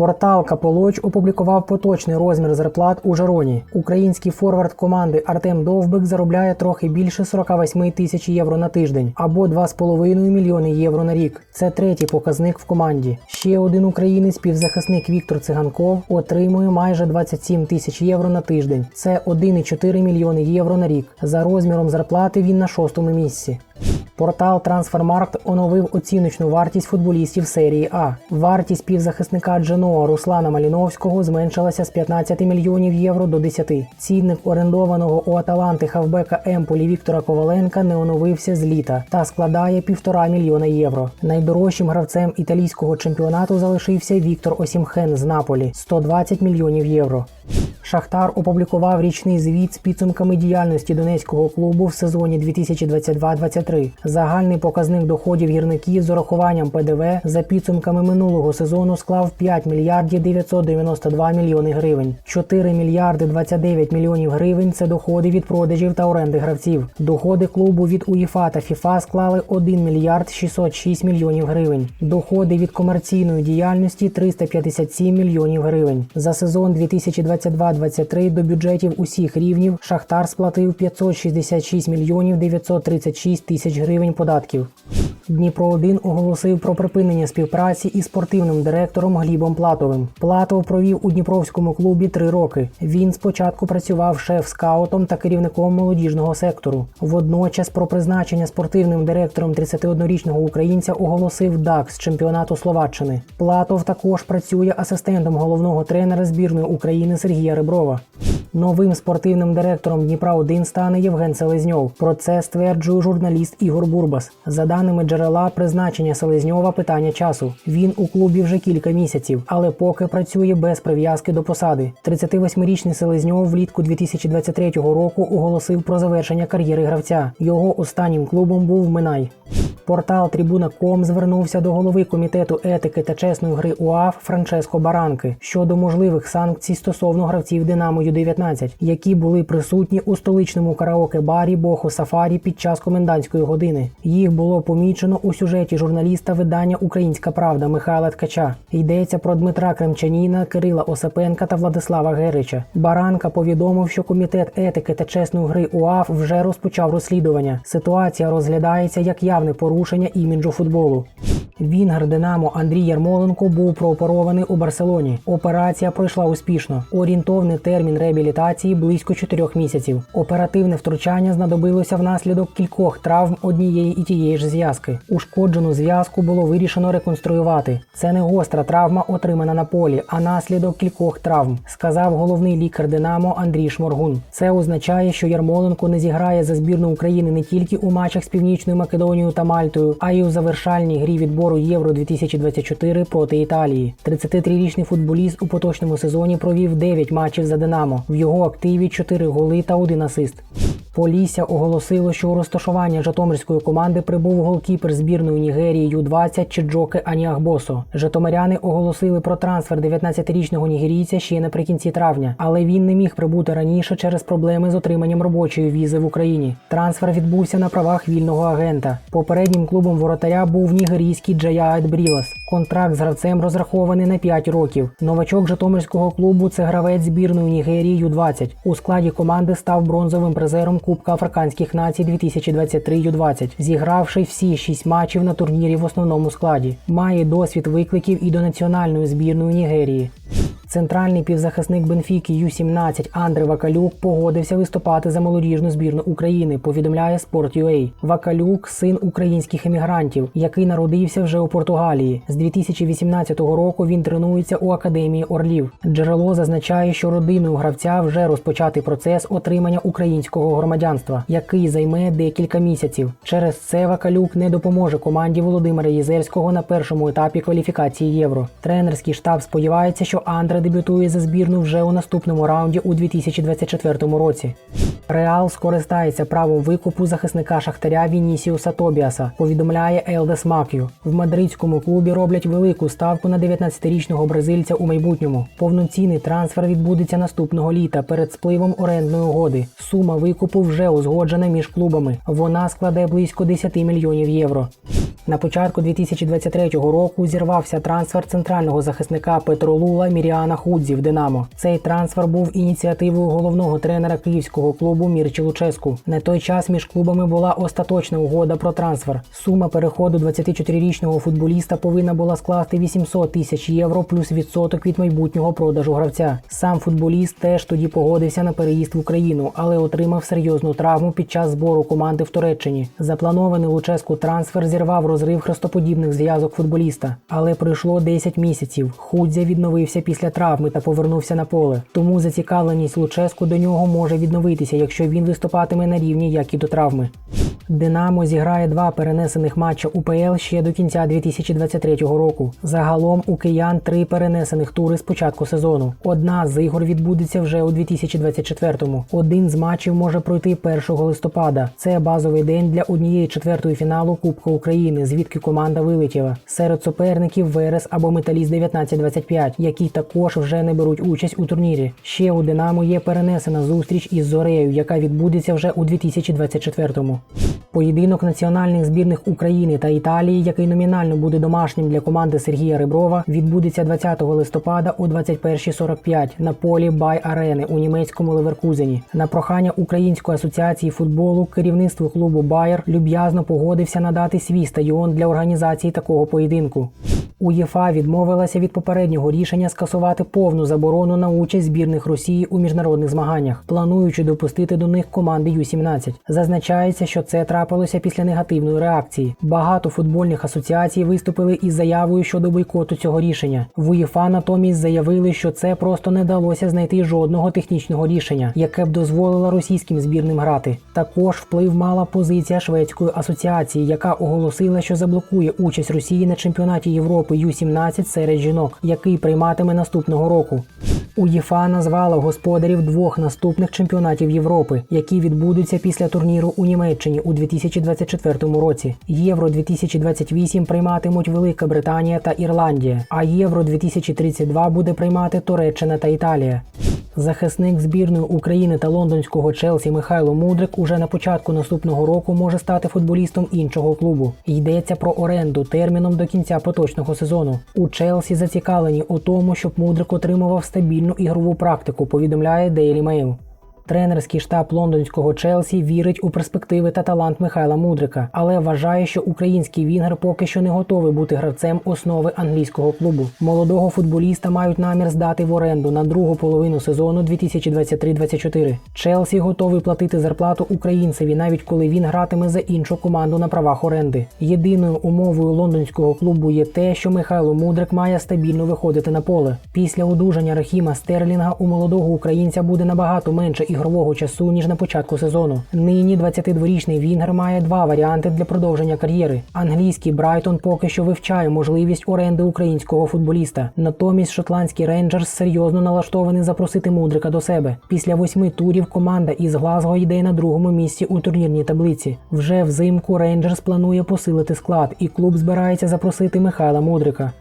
Портал Каполоч опублікував поточний розмір зарплат у Жероні. Український форвард команди Артем Довбик заробляє трохи більше 48 тисяч євро на тиждень або 2,5 мільйони євро на рік. Це третій показник в команді. Ще один українець, півзахисник Віктор Циганков, отримує майже 27 тисяч євро на тиждень. Це 1,4 мільйони євро на рік. За розміром зарплати він на шостому місці. Портал Трансфермаркт оновив оціночну вартість футболістів серії А. Вартість півзахисника Дженоа Руслана Маліновського зменшилася з 15 мільйонів євро до 10. Цінник орендованого у Аталанти хавбека Емполі Віктора Коваленка не оновився з літа та складає півтора мільйона євро. Найдорожчим гравцем італійського чемпіонату залишився Віктор Осімхен з Наполі 120 мільйонів євро. Шахтар опублікував річний звіт з підсумками діяльності донецького клубу в сезоні 2022-23. Загальний показник доходів гірників з урахуванням ПДВ за підсумками минулого сезону склав 5 мільярдів 992 мільйони гривень. 4 мільярди 29 мільйонів гривень це доходи від продажів та оренди гравців. Доходи клубу від УЄФА та ФІФА склали 1 мільярд 606 мільйонів гривень. Доходи від комерційної діяльності 357 мільйонів гривень. За сезон 2022-23 до бюджетів усіх рівнів Шахтар сплатив 566 мільйонів 936 тисяч гривень податків. Дніпро 1 оголосив про припинення співпраці із спортивним директором Глібом Платовим. Платов провів у Дніпровському клубі три роки. Він спочатку працював шеф-скаутом та керівником молодіжного сектору. Водночас про призначення спортивним директором 31-річного українця оголосив ДАК з чемпіонату Словаччини. Платов також працює асистентом головного тренера збірної України Сергія Реброва. Новим спортивним директором Дніпра 1 стане Євген Селезньов. Про це стверджує журналіст Ігор Бурбас. За даними джерела, призначення Селезньова питання часу. Він у клубі вже кілька місяців, але поки працює без прив'язки до посади. 38-річний Селезньов влітку 2023 року оголосив про завершення кар'єри гравця. Його останнім клубом був Минай. Портал Трибуна.ком звернувся до голови комітету етики та чесної гри УАФ Франческо Баранки щодо можливих санкцій стосовно гравців Динамо Ю-19, які були присутні у столичному караоке-барі Бохо Сафарі під час комендантської години. Їх було помічено у сюжеті журналіста видання Українська Правда Михайла Ткача. Йдеться про Дмитра Кремчаніна, Кирила Осипенка та Владислава Герича. Баранка повідомив, що комітет етики та чесної гри УАФ вже розпочав розслідування. Ситуація розглядається як явне порушення іміджу футболу. Вінгер Динамо Андрій Ярмоленко був прооперований у Барселоні. Операція пройшла успішно. Орієнтовний термін реабілітації близько 4 місяців. Оперативне втручання знадобилося внаслідок кількох травм однієї і тієї ж зв'язки. Ушкоджену зв'язку було вирішено реконструювати. Це не гостра травма, отримана на полі, а наслідок кількох травм, сказав головний лікар Динамо Андрій Шморгун. Це означає, що Ярмоленко не зіграє за збірну України не тільки у матчах з Північною Македонією та Мальтою, а й у завершальній грі відбору Євро 2024 проти Італії. 33-річний футболіст у поточному сезоні провів 9 матчів за Динамо. В його активі 4 голи та 1 асист. Полісся оголосило, що у розташування Житомирської команди прибув голкіпер збірної Нігерії Ю-20 Чиджоке Аніагбосо. Житомиряни оголосили про трансфер 19-річного нігерійця ще наприкінці травня, але він не міг прибути раніше через проблеми з отриманням робочої візи в Україні. Трансфер відбувся на правах вільного агента. Попереднім клубом воротаря був нігерійський Джаяет Брілас. Контракт з гравцем розрахований на 5 років. Новачок Житомирського клубу це гравець збірної Нігерії Ю-20. У складі команди став бронзовим призером Кубка Африканських націй 2023 u 20 зігравши всі шість матчів на турнірі в основному складі. Має досвід викликів і до національної збірної Нігерії. Центральний півзахисник Бенфіки Ю-17 Андре Вакалюк погодився виступати за молодіжну збірну України. Повідомляє Sport.ua. Вакалюк син українських емігрантів, який народився вже у Португалії. З 2018 року він тренується у академії Орлів. Джерело зазначає, що родиною гравця вже розпочатий процес отримання українського громадянства, який займе декілька місяців. Через це Вакалюк не допоможе команді Володимира Єзерського на першому етапі кваліфікації євро. Тренерський штаб сподівається, що Андре дебютує за збірну вже у наступному раунді у 2024 році. Реал скористається правом викупу захисника Шахтаря Вінісіуса Тобіаса, повідомляє Елдес Мак'ю. В мадридському клубі роблять велику ставку на 19-річного бразильця у майбутньому. Повноцінний трансфер відбудеться наступного літа перед спливом орендної угоди. Сума викупу вже узгоджена між клубами. Вона складе близько 10 мільйонів євро. На початку 2023 року зірвався трансфер центрального захисника Петролула Міріана Худзі в Динамо. Цей трансфер був ініціативою головного тренера київського клубу Мірчі Луческу. На той час між клубами була остаточна угода про трансфер. Сума переходу 24-річного футболіста повинна була скласти 800 тисяч євро плюс відсоток від майбутнього продажу гравця. Сам футболіст теж тоді погодився на переїзд в Україну, але отримав серйозну травму під час збору команди в Туреччині. Запланований Луческу трансфер зірвав розрив хрестоподібних зв'язок футболіста, але пройшло 10 місяців. Худзя відновився після травми та повернувся на поле. Тому зацікавленість Луческу до нього може відновитися, якщо він виступатиме на рівні, як і до травми. Динамо зіграє два перенесених матча УПЛ ще до кінця 2023 року. Загалом у киян три перенесених тури з початку сезону. Одна з ігор відбудеться вже у 2024-му. Один з матчів може пройти 1 листопада. Це базовий день для однієї четвертої фіналу Кубка України, звідки команда вилетіла. Серед суперників Верес або Металіст 1925, які також вже не беруть участь у турнірі. Ще у Динамо є перенесена зустріч із Зорею, яка відбудеться вже у 2024-му. Поєдинок національних збірних України та Італії, який номінально буде домашнім для команди Сергія Реброва, відбудеться 20 листопада о 21.45 на полі Бай Арени у німецькому Леверкузені. На прохання Української асоціації футболу керівництво клубу Байер люб'язно погодився надати свій стадіон для організації такого поєдинку. УЄФА відмовилася від попереднього рішення скасувати повну заборону на участь збірних Росії у міжнародних змаганнях, плануючи допустити до них команди Ю-17. Зазначається, що це трапилося після негативної реакції. Багато футбольних асоціацій виступили із заявою щодо бойкоту цього рішення. В УЄФА натомість заявили, що це просто не вдалося знайти жодного технічного рішення, яке б дозволило російським збірним грати. Також вплив мала позиція шведської асоціації, яка оголосила, що заблокує участь Росії на чемпіонаті Європи. Ю-17 серед жінок, який прийматиме наступного року. УЄФА назвала господарів двох наступних чемпіонатів Європи, які відбудуться після турніру у Німеччині у 2024 році. Євро 2028 прийматимуть Велика Британія та Ірландія, а Євро 2032 буде приймати Туреччина та Італія. Захисник збірної України та лондонського Челсі Михайло Мудрик уже на початку наступного року може стати футболістом іншого клубу. Йдеться про оренду терміном до кінця поточного сезону. У Челсі зацікавлені у тому, щоб Мудрик отримував стабільну ігрову практику. Повідомляє Daily Mail. Тренерський штаб лондонського Челсі вірить у перспективи та талант Михайла Мудрика, але вважає, що український вінгер поки що не готовий бути гравцем основи англійського клубу. Молодого футболіста мають намір здати в оренду на другу половину сезону 2023-24. Челсі готовий платити зарплату українцеві, навіть коли він гратиме за іншу команду на правах оренди. Єдиною умовою лондонського клубу є те, що Михайло Мудрик має стабільно виходити на поле. Після одужання Рахіма Стерлінга у молодого українця буде набагато менше ігрового часу ніж на початку сезону. Нині 22-річний Вінгер має два варіанти для продовження кар'єри. Англійський Брайтон поки що вивчає можливість оренди українського футболіста. Натомість шотландський Рейнджерс серйозно налаштований запросити Мудрика до себе. Після восьми турів команда із Глазго йде на другому місці у турнірній таблиці. Вже взимку Рейнджерс планує посилити склад, і клуб збирається запросити Михайла Мудрика.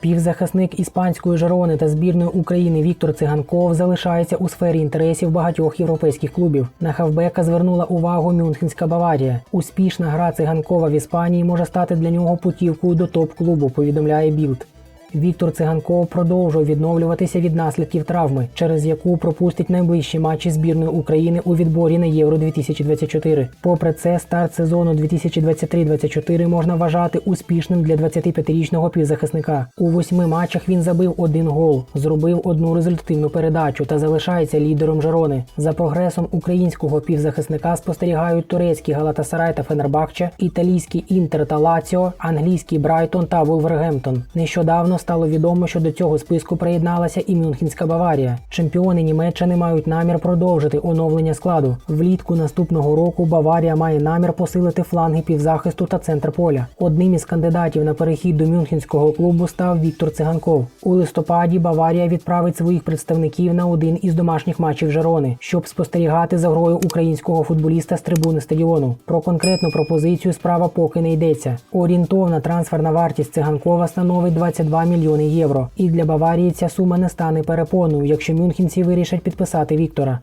Півзахисник іспанської Жерони та збірної України Віктор Циганков залишається у сфері інтересів багатьох європейських клубів. На хавбека звернула увагу Мюнхенська Баварія. Успішна гра циганкова в Іспанії може стати для нього путівкою до топ-клубу. Повідомляє Білд. Віктор Циганков продовжує відновлюватися від наслідків травми, через яку пропустить найближчі матчі збірної України у відборі на Євро 2024. Попри це, старт сезону 2023-2024 можна вважати успішним для 25-річного півзахисника. У восьми матчах він забив один гол, зробив одну результативну передачу та залишається лідером Жерони. За прогресом українського півзахисника спостерігають турецький Галатасарай та Фенербахче, італійський Інтер та Лаціо, англійський Брайтон та Вулвергемптон. Нещодавно стало відомо, що до цього списку приєдналася і Мюнхенська Баварія. Чемпіони Німеччини мають намір продовжити оновлення складу. Влітку наступного року Баварія має намір посилити фланги півзахисту та центр поля. Одним із кандидатів на перехід до мюнхенського клубу став Віктор Циганков. У листопаді Баварія відправить своїх представників на один із домашніх матчів Жерони, щоб спостерігати за грою українського футболіста з трибуни стадіону. Про конкретну пропозицію справа поки не йдеться. Орієнтовна трансферна вартість циганкова становить 22 мільйони євро. І для Баварії ця сума не стане перепоною, якщо мюнхенці вирішать підписати Віктора.